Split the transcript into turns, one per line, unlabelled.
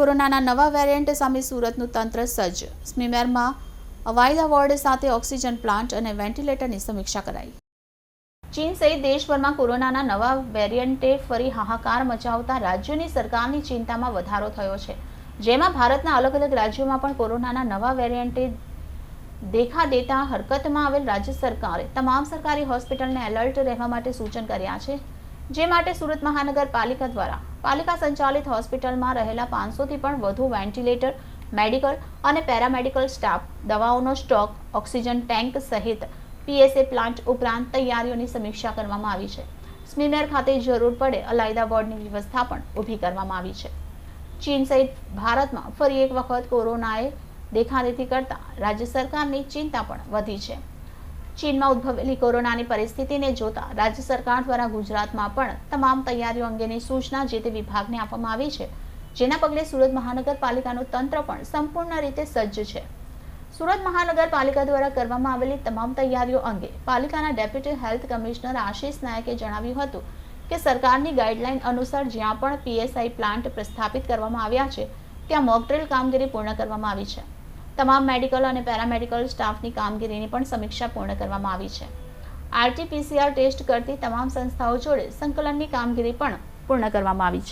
કોરોનાના નવા વેરિયન્ટ સામે સુરતનું તંત્ર સજ્જ. સ્મીમેરમાં વાયદા વોર્ડ સાથે ઓક્સિજન પ્લાન્ટ અને વેન્ટિલેટરની સમીક્ષા કરાઈ. ચીન સહિત દેશભરમાં કોરોનાના નવા વેરિયન્ટે ફરી હાહાકાર મચાવતા રાજ્યોની સરકારની ચિંતામાં વધારો થયો છે. જેમાં ભારતના અલગ અલગ રાજ્યોમાં પણ કોરોનાના નવા વેરિયન્ટે દેખા દેતા હરકતમાં આવેલ રાજ્ય સરકારે તમામ સરકારી હોસ્પિટલને એલર્ટ રહેવા માટે સૂચન કર્યા છે. જે માટે સુરત મહાનગરપાલિકા દ્વારા પાલિકા સંચાલિત હોસ્પિટલમાં રહેલા પાંચસોથી પણ વધુ વેન્ટિલેટર, મેડિકલ અને પેરામેડિકલ સ્ટાફ, દવાઓનો સ્ટોક, ઓક્સિજન ટેન્ક સહિત પીએસએ પ્લાન્ટ ઉપરાંત તૈયારીઓની સમીક્ષા કરવામાં આવી છે. સ્મીમેર ખાતે જરૂર પડે અલાયદા બોર્ડની વ્યવસ્થા પણ ઊભી કરવામાં આવી છે. ચીન સહિત ભારતમાં ફરી એક વખત કોરોનાએ દેખાદેખી કરતા રાજ્ય સરકારની ચિંતા પણ વધી છે. ચીનમાં ઉદ્ભવેલી કોરોનાની પરિસ્થિતિને જોતા રાજ્ય સરકાર દ્વારા ગુજરાતમાં પણ તમામ તૈયારીઓ અંગેની સૂચના જે તે વિભાગને આપવામાં આવી છે, જેના પગલે સુરત મહાનગરપાલિકાનું તંત્ર પણ સંપૂર્ણ રીતે સજ્જ છે. સુરત મહાનગરપાલિકા દ્વારા કરવામાં આવેલી તમામ તૈયારીઓ અંગે પાલિકાના ડેપ્યુટી હેલ્થ કમિશનર આશિષ નાયકે જણાવ્યું હતું કે સરકારની ગાઈડલાઈન અનુસાર જ્યાં પણ પીએસઆઈ પ્લાન્ટ પ્રસ્થાપિત કરવામાં આવ્યા છે, ત્યાં મોકડ્રીલ કામગીરી પૂર્ણ કરવામાં આવી છે. તમામ મેડિકલ અને પેરામેડિકલ સ્ટાફની કામગીરીની પણ સમીક્ષા પૂર્ણ કરવામાં આવી છે. આરટીપીસીઆર ટેસ્ટ કરતી તમામ સંસ્થાઓ જોડે સંકલનની કામગીરી પણ પૂર્ણ કરવામાં આવી છે.